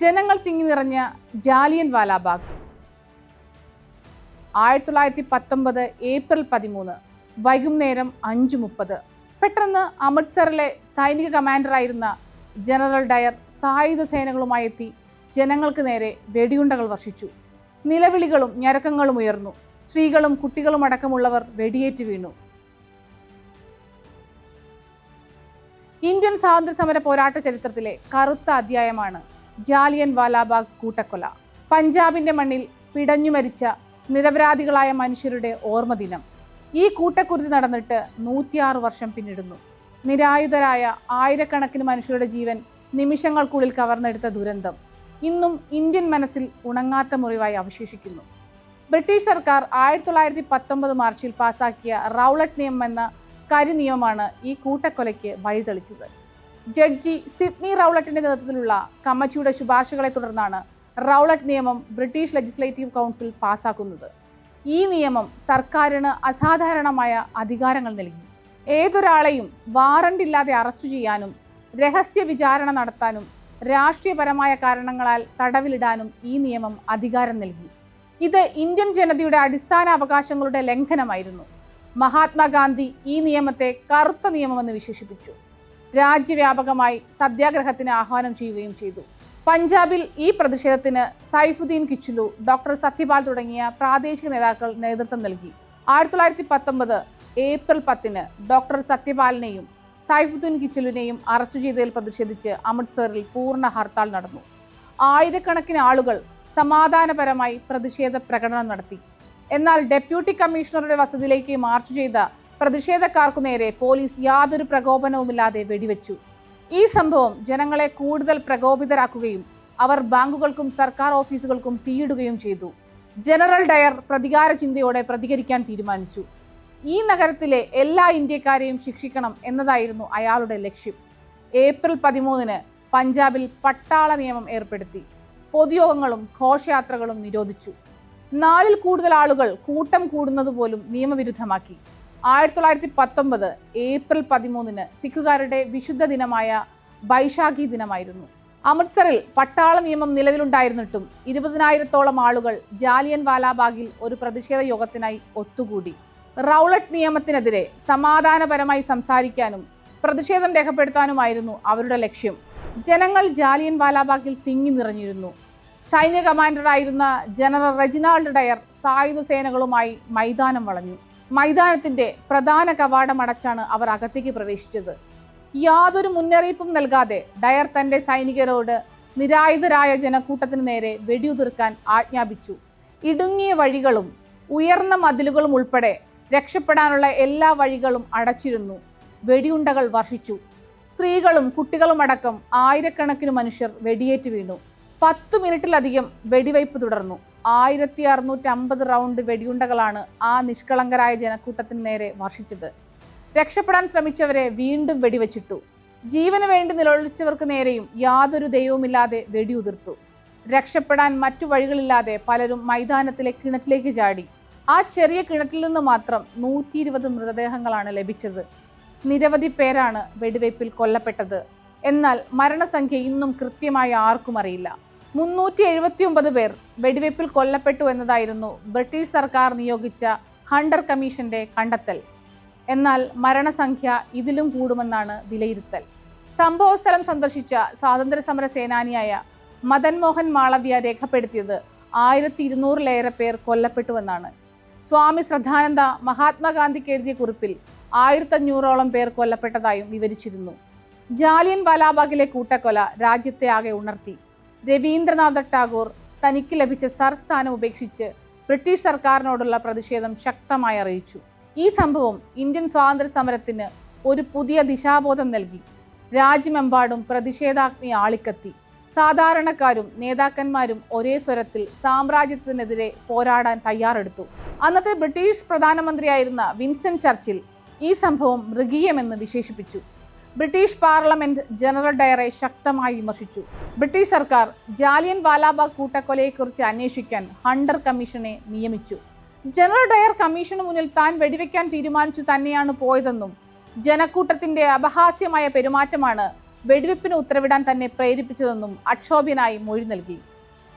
ജനങ്ങൾ തിങ്ങി നിറഞ്ഞ ജാലിയൻ വാലാബാഗ്. ആയിരത്തി തൊള്ളായിരത്തി പത്തൊമ്പത് ഏപ്രിൽ പതിമൂന്ന് വൈകുന്നേരം അഞ്ച് മുപ്പത് പെട്ടെന്ന് അമൃത്സറിലെ സൈനിക കമാൻഡറായിരുന്ന ജനറൽ ഡയർ സായുധ സേനകളുമായി എത്തി ജനങ്ങൾക്ക് നേരെ വെടിയുണ്ടകൾ വർഷിച്ചു. നിലവിളികളും ഞരക്കങ്ങളും ഉയർന്നു. സ്ത്രീകളും കുട്ടികളും അടക്കമുള്ളവർ വെടിയേറ്റ് വീണു. ഇന്ത്യൻ സ്വാതന്ത്ര്യ സമര പോരാട്ട ചരിത്രത്തിലെ കറുത്ത അധ്യായമാണ് ജാലിയൻ വാലാബാഗ് കൂട്ടക്കൊല. പഞ്ചാബിന്റെ മണ്ണിൽ പിടഞ്ഞു മരിച്ച നിരപരാധികളായ മനുഷ്യരുടെ ഓർമ്മ ദിനം. ഈ കൂട്ടക്കുരുതി നടന്നിട്ട് നൂറ്റിയാറ് വർഷം പിന്നിടുന്നു. നിരായുധരായ ആയിരക്കണക്കിന് മനുഷ്യരുടെ ജീവൻ നിമിഷങ്ങൾക്കുള്ളിൽ കവർന്നെടുത്ത ദുരന്തം ഇന്നും ഇന്ത്യൻ മനസ്സിൽ ഉണങ്ങാത്ത മുറിവായി അവശേഷിക്കുന്നു. ബ്രിട്ടീഷ് സർക്കാർ ആയിരത്തി തൊള്ളായിരത്തി പത്തൊമ്പത് മാർച്ചിൽ പാസാക്കിയ റൗളറ്റ് നിയമം എന്ന കരിനിയമമാണ് ഈ കൂട്ടക്കൊലയ്ക്ക് വഴിതെളിച്ചത്. ജഡ്ജി സിഡ്നി റൗളട്ടിന്റെ നേതൃത്വത്തിലുള്ള കമ്മിറ്റിയുടെ ശുപാർശകളെ തുടർന്നാണ് റൗളട്ട് നിയമം ബ്രിട്ടീഷ് ലെജിസ്ലേറ്റീവ് കൗൺസിൽ പാസാക്കുന്നത്. ഈ നിയമം സർക്കാരിന് അസാധാരണമായ അധികാരങ്ങൾ നൽകി. ഏതൊരാളെയും വാറണ്ട് ഇല്ലാതെ അറസ്റ്റ് ചെയ്യാനും രഹസ്യ വിചാരണ നടത്താനും രാഷ്ട്രീയപരമായ കാരണങ്ങളാൽ തടവിലിടാനും ഈ നിയമം അധികാരം നൽകി. ഇത് ഇന്ത്യൻ ജനതയുടെ അടിസ്ഥാന അവകാശങ്ങളുടെ ലംഘനമായിരുന്നു. മഹാത്മാഗാന്ധി ഈ നിയമത്തെ കറുത്ത നിയമമെന്ന് വിശേഷിപ്പിച്ചു. രാജ്യവ്യാപകമായി സത്യാഗ്രഹത്തിന് ആഹ്വാനം ചെയ്യുകയും ചെയ്തു. പഞ്ചാബിൽ ഈ പ്രതിഷേധത്തിന് സൈഫുദ്ദീൻ കിച്ചുലു ഡോക്ടർ സത്യപാൽ തുടങ്ങിയ പ്രാദേശിക നേതാക്കൾ നേതൃത്വം നൽകി. ആയിരത്തി തൊള്ളായിരത്തി പത്തൊമ്പത് ഏപ്രിൽ പത്തിന് ഡോക്ടർ സത്യപാലിനെയും സൈഫുദ്ദീൻ കിച്ചുലുവിനെയും അറസ്റ്റ് ചെയ്തതിൽ പ്രതിഷേധിച്ച് അമൃത്സറിൽ പൂർണ ഹർത്താൽ നടന്നു. ആയിരക്കണക്കിന് ആളുകൾ സമാധാനപരമായി പ്രതിഷേധ പ്രകടനം നടത്തി. എന്നാൽ ഡെപ്യൂട്ടി കമ്മീഷണറുടെ വസതിയിലേക്ക് മാർച്ച് ചെയ്ത പ്രതിഷേധക്കാർക്കു നേരെ പോലീസ് യാതൊരു പ്രകോപനവുമില്ലാതെ വെടിവെച്ചു. ഈ സംഭവം ജനങ്ങളെ കൂടുതൽ പ്രകോപിതരാക്കുകയും അവർ ബാങ്കുകൾക്കും സർക്കാർ ഓഫീസുകൾക്കും തീയിടുകയും ചെയ്തു. ജനറൽ ഡയർ പ്രതികാര ചിന്തയോടെ പ്രതികരിക്കാൻ തീരുമാനിച്ചു. ഈ നഗരത്തിലെ എല്ലാ ഇന്ത്യക്കാരെയും ശിക്ഷിക്കണം എന്നതായിരുന്നു അയാളുടെ ലക്ഷ്യം. ഏപ്രിൽ പതിമൂന്നിന് പഞ്ചാബിൽ പട്ടാള നിയമം ഏർപ്പെടുത്തി. പൊതുയോഗങ്ങളും ഘോഷയാത്രകളും നിരോധിച്ചു. നാലിൽ കൂടുതൽ ആളുകൾ കൂട്ടം കൂടുന്നത് പോലും നിയമവിരുദ്ധമാക്കി. ആയിരത്തി തൊള്ളായിരത്തി പത്തൊമ്പത് ഏപ്രിൽ പതിമൂന്നിന് സിഖുകാരുടെ വിശുദ്ധ ദിനമായ ബൈശാഖി ദിനമായിരുന്നു. അമൃത്സറിൽ പട്ടാള നിയമം നിലവിലുണ്ടായിരുന്നിട്ടും ഇരുപതിനായിരത്തോളം ആളുകൾ ജാലിയൻ വാലാബാഗിൽ ഒരു പ്രതിഷേധ യോഗത്തിനായി ഒത്തുകൂടി. റൗളട്ട് നിയമത്തിനെതിരെ സമാധാനപരമായി സംസാരിക്കാനും പ്രതിഷേധം രേഖപ്പെടുത്താനുമായിരുന്നു അവരുടെ ലക്ഷ്യം. ജനങ്ങൾ ജാലിയൻ വാലാബാഗിൽ തിങ്ങി നിറഞ്ഞിരുന്നു. സൈന്യ കമാൻഡറായിരുന്ന ജനറൽ റെജിനാൾഡ് ഡയർ സായുധ സേനകളുമായി മൈതാനം വളഞ്ഞു. മൈതാനത്തിന്റെ പ്രധാന കവാടം അടച്ചാണ് അവർ അകത്തേക്ക് പ്രവേശിച്ചത്. യാതൊരു മുന്നറിയിപ്പും നൽകാതെ ഡയർ തന്റെ സൈനികരോട് നിരായുധരായ ജനക്കൂട്ടത്തിനു നേരെ വെടിയുതിർക്കാൻ ആജ്ഞാപിച്ചു. ഇടുങ്ങിയ വഴികളും ഉയർന്ന മതിലുകളും ഉൾപ്പെടെ രക്ഷപ്പെടാനുള്ള എല്ലാ വഴികളും അടച്ചിരുന്നു. വെടിയുണ്ടകൾ വർഷിച്ചു. സ്ത്രീകളും കുട്ടികളുമടക്കം ആയിരക്കണക്കിന് മനുഷ്യർ വെടിയേറ്റ് വീണു. പത്തു മിനിറ്റിലധികം വെടിവയ്പ് തുടർന്നു. ആയിരത്തി അറുന്നൂറ്റി അമ്പത് റൗണ്ട് വെടിയുണ്ടകളാണ് ആ നിഷ്കളങ്കരായ ജനക്കൂട്ടത്തിന് നേരെ വർഷിച്ചത്. രക്ഷപ്പെടാൻ ശ്രമിച്ചവരെ വീണ്ടും വെടിവെച്ചിട്ടു. ജീവന് വേണ്ടി നിലവിളിച്ചവർക്ക് നേരെയും യാതൊരു ദൈവവുമില്ലാതെ വെടിയുതിർത്തു. രക്ഷപ്പെടാൻ മറ്റു വഴികളില്ലാതെ പലരും മൈതാനത്തിലെ കിണറ്റിലേക്ക് ചാടി. ആ ചെറിയ കിണറ്റിൽ നിന്ന് മാത്രം നൂറ്റി ഇരുപത് മൃതദേഹങ്ങളാണ് ലഭിച്ചത്. നിരവധി പേരാണ് വെടിവയ്പിൽ കൊല്ലപ്പെട്ടത്. എന്നാൽ മരണസംഖ്യ ഇന്നും കൃത്യമായി ആർക്കും അറിയില്ല. മുന്നൂറ്റി എഴുപത്തി ഒമ്പത് പേർ വെടിവയ്പിൽ കൊല്ലപ്പെട്ടു എന്നതായിരുന്നു ബ്രിട്ടീഷ് സർക്കാർ നിയോഗിച്ച ഹണ്ടർ കമ്മീഷന്റെ കണ്ടെത്തൽ. എന്നാൽ മരണസംഖ്യ ഇതിലും കൂടുമെന്നാണ് വിലയിരുത്തൽ. സംഭവസ്ഥലം സന്ദർശിച്ച സ്വാതന്ത്ര്യ സമര സേനാനിയായ മദൻ മോഹൻ മാളവ്യ രേഖപ്പെടുത്തിയത് ആയിരത്തി ഇരുന്നൂറിലേറെ പേർ കൊല്ലപ്പെട്ടുവെന്നാണ്. സ്വാമി ശ്രദ്ധാനന്ദ മഹാത്മാഗാന്ധിക്ക് എഴുതിയ കുറിപ്പിൽ ആയിരത്തഞ്ഞൂറോളം പേർ കൊല്ലപ്പെട്ടതായും വിവരിച്ചിരുന്നു. ജാലിയൻ വാലാബാഗിലെ കൂട്ടക്കൊല രാജ്യത്തെ ആകെ ഉണർത്തി. രവീന്ദ്രനാഥ ടാഗോർ തനിക്ക് ലഭിച്ച സർ സ്ഥാനം ഉപേക്ഷിച്ച് ബ്രിട്ടീഷ് സർക്കാരിനോടുള്ള പ്രതിഷേധം ശക്തമായി അറിയിച്ചു. ഈ സംഭവം ഇന്ത്യൻ സ്വാതന്ത്ര്യ സമരത്തിന് ഒരു പുതിയ ദിശാബോധം നൽകി. രാജ്യമെമ്പാടും പ്രതിഷേധാഗ്നി ആളിക്കത്തി. സാധാരണക്കാരും നേതാക്കന്മാരും ഒരേ സ്വരത്തിൽ സാമ്രാജ്യത്തിനെതിരെ പോരാടാൻ തയ്യാറെടുത്തു. അന്നത്തെ ബ്രിട്ടീഷ് പ്രധാനമന്ത്രിയായിരുന്ന വിൻസ്റ്റൺ ചർച്ചിൽ ഈ സംഭവം മൃഗീയമെന്ന് വിശേഷിപ്പിച്ചു. ബ്രിട്ടീഷ് പാർലമെന്റ് ജനറൽ ഡയറെ ശക്തമായി വിമർശിച്ചു. ബ്രിട്ടീഷ് സർക്കാർ ജാലിയൻ വാലാബാഗ് കൂട്ടക്കൊലയെക്കുറിച്ച് അന്വേഷിക്കാൻ ഹണ്ടർ കമ്മീഷനെ നിയമിച്ചു. ജനറൽ ഡയർ കമ്മീഷന് മുന്നിൽ താൻ വെടിവെക്കാൻ തീരുമാനിച്ചു തന്നെയാണ് പോയതെന്നും ജനക്കൂട്ടത്തിന്റെ അപഹാസ്യമായ പെരുമാറ്റമാണ് വെടിവെപ്പിന് ഉത്തരവിടാൻ തന്നെ പ്രേരിപ്പിച്ചതെന്നും അക്ഷോഭ്യനായി മൊഴി നൽകി.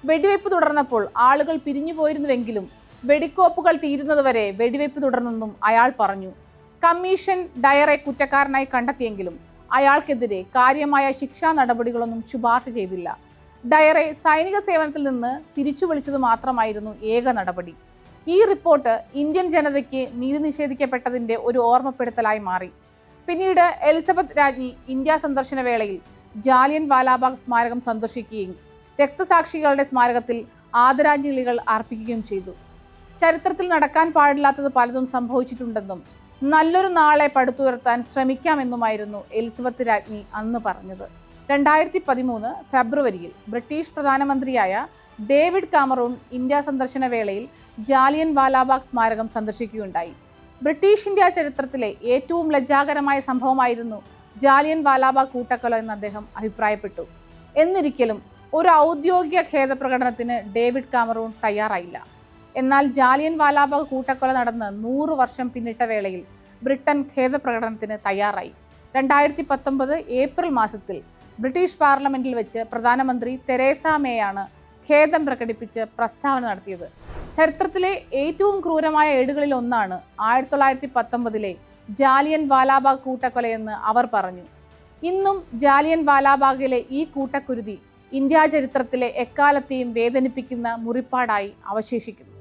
വെടിവെപ്പ് തുടർന്നപ്പോൾ ആളുകൾ പിരിഞ്ഞു പോയിരുന്നുവെങ്കിലും വെടിക്കോപ്പുകൾ തീരുന്നതുവരെ വെടിവെപ്പ് തുടർന്നെന്നും അയാൾ പറഞ്ഞു. കമ്മീഷൻ ഡയറെ കുറ്റക്കാരനായി കണ്ടെത്തിയെങ്കിലും അയാൾക്കെതിരെ കാര്യമായ ശിക്ഷാ നടപടികളൊന്നും ശുപാർശ ചെയ്തില്ല. ഡയറെ സൈനിക സേവനത്തിൽ നിന്ന് തിരിച്ചു വിളിച്ചത് മാത്രമായിരുന്നു ഏക നടപടി. ഈ റിപ്പോർട്ട് ഇന്ത്യൻ ജനതയ്ക്ക് നീതി നിഷേധിക്കപ്പെട്ടതിന്റെ ഒരു ഓർമ്മപ്പെടുത്തലായി മാറി. പിന്നീട് എലിസബത്ത് രാജ്ഞി ഇന്ത്യ സന്ദർശന വേളയിൽ ജാലിയൻ വാലാബാഗ് സ്മാരകം സന്ദർശിക്കുകയും രക്തസാക്ഷികളുടെ സ്മാരകത്തിൽ ആദരാഞ്ജലികൾ അർപ്പിക്കുകയും ചെയ്തു. ചരിത്രത്തിൽ നടക്കാൻ പാടില്ലാത്തത് പലതും സംഭവിച്ചിട്ടുണ്ടെന്നും നല്ലൊരു നാളെ പടുത്തുയർത്താൻ ശ്രമിക്കാമെന്നുമായിരുന്നു എലിസബത്ത് രാജ്ഞി അന്ന് പറഞ്ഞത്. രണ്ടായിരത്തി പതിമൂന്ന് ഫെബ്രുവരിയിൽ ബ്രിട്ടീഷ് പ്രധാനമന്ത്രിയായ ഡേവിഡ് കാമറൂൺ ഇന്ത്യ സന്ദർശന വേളയിൽ ജാലിയൻ വാലാബാഗ് സ്മാരകം സന്ദർശിക്കുകയുണ്ടായി. ബ്രിട്ടീഷ് ഇന്ത്യ ചരിത്രത്തിലെ ഏറ്റവും ലജ്ജാകരമായ സംഭവമായിരുന്നു ജാലിയൻ വാലാബാഗ് കൂട്ടക്കൊല എന്ന് അദ്ദേഹം അഭിപ്രായപ്പെട്ടു. എന്നിരിക്കലും ഒരു ഔദ്യോഗിക ഖേദപ്രകടനത്തിന് ഡേവിഡ് കാമറൂൺ തയ്യാറായില്ല. എന്നാൽ ജാലിയൻ വാലാബാഗ് കൂട്ടക്കൊല നടന്ന് നൂറ് വർഷം പിന്നിട്ട വേളയിൽ ബ്രിട്ടൻ ഖേദപ്രകടനത്തിന് തയ്യാറായി. രണ്ടായിരത്തി പത്തൊമ്പത് ഏപ്രിൽ മാസത്തിൽ ബ്രിട്ടീഷ് പാർലമെന്റിൽ വെച്ച് പ്രധാനമന്ത്രി തെരേസ മേയാണ് ഖേദം പ്രകടിപ്പിച്ച് പ്രസ്താവന നടത്തിയത്. ചരിത്രത്തിലെ ഏറ്റവും ക്രൂരമായ ഏടുകളിൽ ഒന്നാണ് ആയിരത്തി തൊള്ളായിരത്തി പത്തൊമ്പതിലെ ജാലിയൻ വാലാബാഗ് കൂട്ടക്കൊലയെന്ന് അവർ പറഞ്ഞു. ഇന്നും ജാലിയൻ വാലാബാഗിലെ ഈ കൂട്ടക്കുരുതി ഇന്ത്യാ ചരിത്രത്തിലെ എക്കാലത്തെയും വേദനിപ്പിക്കുന്ന മുറിപ്പാടായി അവശേഷിക്കുന്നു.